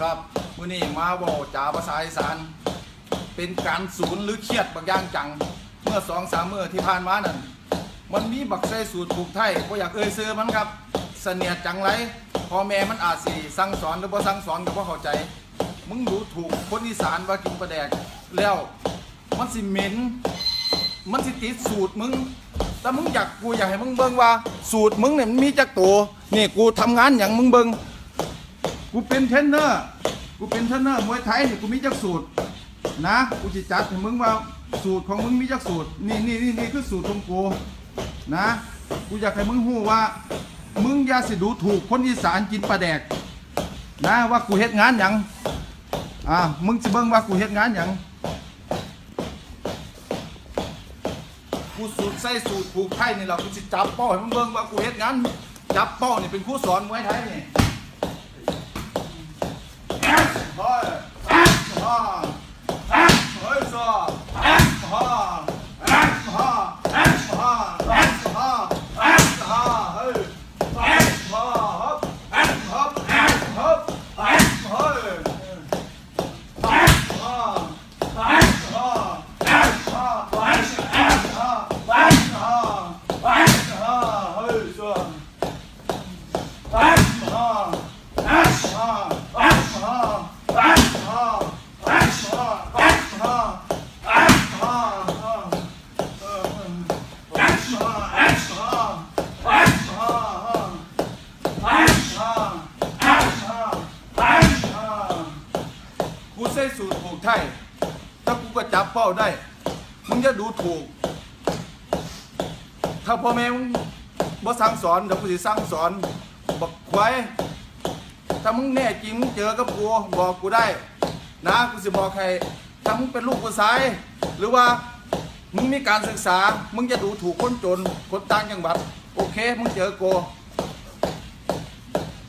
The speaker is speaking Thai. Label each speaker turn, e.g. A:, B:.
A: ครับมื้อนี้มาเว้าจาภาษาอีสาน เป็นการศูนย์หรือเครียดบางอย่างจัง เมื่อสองสามเมื้อที่ผ่านมานั่นมันมีบักไส้สูตรปลูกไทยบ่อยากเอ่ยซื้อมันครับเสนียดจังไรพ่อแม่มันอาจสิสั่งสอนหรือบ่สั่งสอนก็บ่เข้าใจ มึงดูถูกคนอีสานว่ากินปลาแดกแล้วมันสิเหม็นมันสิติดสูตรมึงแต่มึงอยากกูอยากให้มึงเบิ่งว่า สูตรมึงเนี่ยมันมีจักตัวนี่กูทำงานอย่างมึงเบิ่ง กูเป็นเทรนเนอร์ กูเป็นเทรนเนอร์มวยไทยนี่กูมีจักสูตรนะ กูจะจัดให้มึงว่าสูตรของมึงมีจักสูตร นี่นี่นี่นี่คือสูตรของกูนะ กูอยากให้มึงหู้ว่า มึงอย่าสิดูถูกคนอีสานกินปลาแดก นะว่ากูเฮ็ดงานหยัง อ่า มึงสิเบิ่งว่ากูเฮ็ดงานหยัง กูสูตรใส่สูตรผูกไทยนี่แหละกูสิจับเป้าให้มึงเบิ่งว่ากูเฮ็ดงาน จับเป้านี่เป็นครูสอนมวยไทยนี่ เฮ้ยฮ่าเฮ้ยซอฮ่าฮ่าฮ่าฮ่าฮ่าฮ่าเฮ้ยฮ่าฮ่าฮับฮับฮับเฮ้ยฮ่าฮ่าฮ่าฮ่าฮ่าฮ่าเฮ้ยซอฮ่าฮ่าฮ่า กู ใส่สูตรผูกไทยถ้ากูก็จับเป้าได้ มึงจะดูถูก ถ้าพ่อแม่มึงบ่สั่งสอนเดี๋ยวกูจะสั่งสอนบอกควายถ้ามึงแน่จริงมึงเจอกับกูบอกกูได้ นะกูสิบอกใครถ้ามึงเป็นลูกผู้ชาย หรือว่ามึงมีการศึกษา มึงจะดูถูกคนจนคนต่างจังหวัด โอเค มึงเจอกู